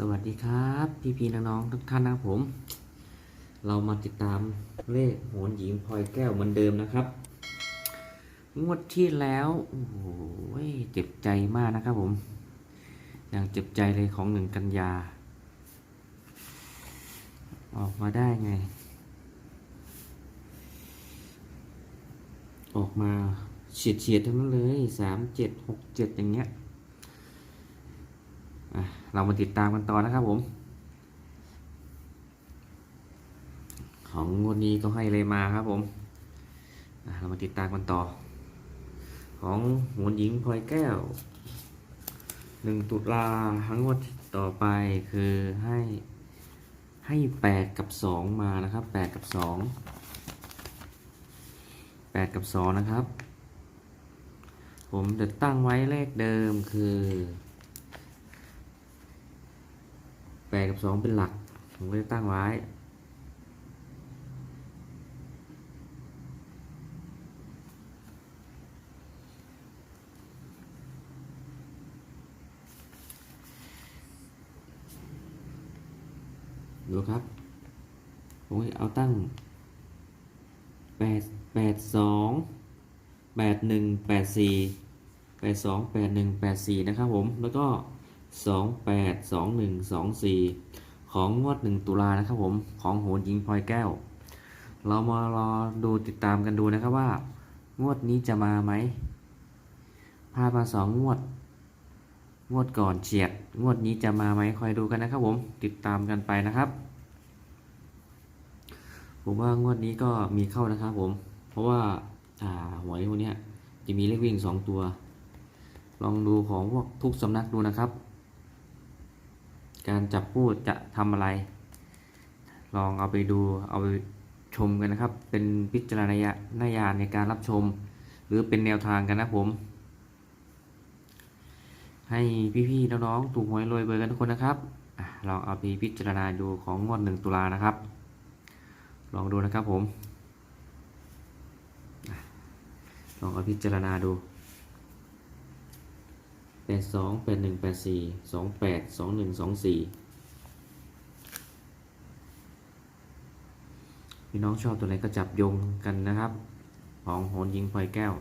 สวัสดีครับ พี่พี่น้องๆทุกท่านนะครับผม เรามาติดตามเลขโหนหญิงพลอยแก้วเหมือนเดิมนะครับ งวดที่แล้วโอ้โหเจ็บใจมากนะครับผมอย่างเจ็บใจเลยของหนึ่งกันยา ออกมาได้ไง ออกมาเฉียดเฉียดๆทั้งนั้นเลยสามเจ็ดหกเจ็ดอย่างเงี้ย เรามาติดตามกันต่อนะครับผม ของงวดนี้ก็ให้เลยมาครับผม เรามาติดตามกันต่อ ของหวนหญิงพลอยแก้วหนึ่งตุลาทั้งงวดต่อไปคือให้ให้แปดกับสองมานะครับแปดกับสองแปดกับสองนะครับ ผมจะตั้งไว้เลขเดิมคือ แป ดกับสองเป็นหลัก ผมก็จะตั้งไว้ ดูครับ ผมเอาตั้งแปดแปดสองแปดหนึ่งแปดสี่แปดสองแปดหนึ่งแปดสี่นะครับผม แล้วก็ สองแปดสองหนึ่งสองสี่ของงวดหนึ่งตุลานะครับผมของโหนยิงพลอยแก้ว เรามารอดูติดตามกันดูนะครับว่า งวดนี้จะมาไหมพามาสองงวด งวดก่อนเฉียด งวดนี้จะมาไหมคอยดูกันนะครับผมติดตามกันไปนะครับผมว่างวดนี้ก็มีเข้านะครับผม เพราะว่าอ่าหวยพวกนี้จะมีเลขวิ่งสองตัว ลองดูของพวกทุกสำนักดูนะครับ การจับพูดจะทำอะไร ลองเอาไปดูเอาไปชมกันนะครับ เป็นพิจารณาญาณในการรับชม หรือเป็นแนวทางกันนะผม ให้พี่ๆน้องๆถูกหวยรวยเบอร์กันทุกคนนะครับลองเอาไปพิจารณาดูของงวดหนึ่งตุลานะครับ ลองดูนะครับผมลองเอาพิจารณาดู แปดสองแปดหนึ่งแปดสี่สองแปดสองหนึ่งสองสี่พี่น้องชอบตัวไหนก็จับโยงกันนะครับ ของโหนยิงพลอยแก้ว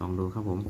ลองดูครับผม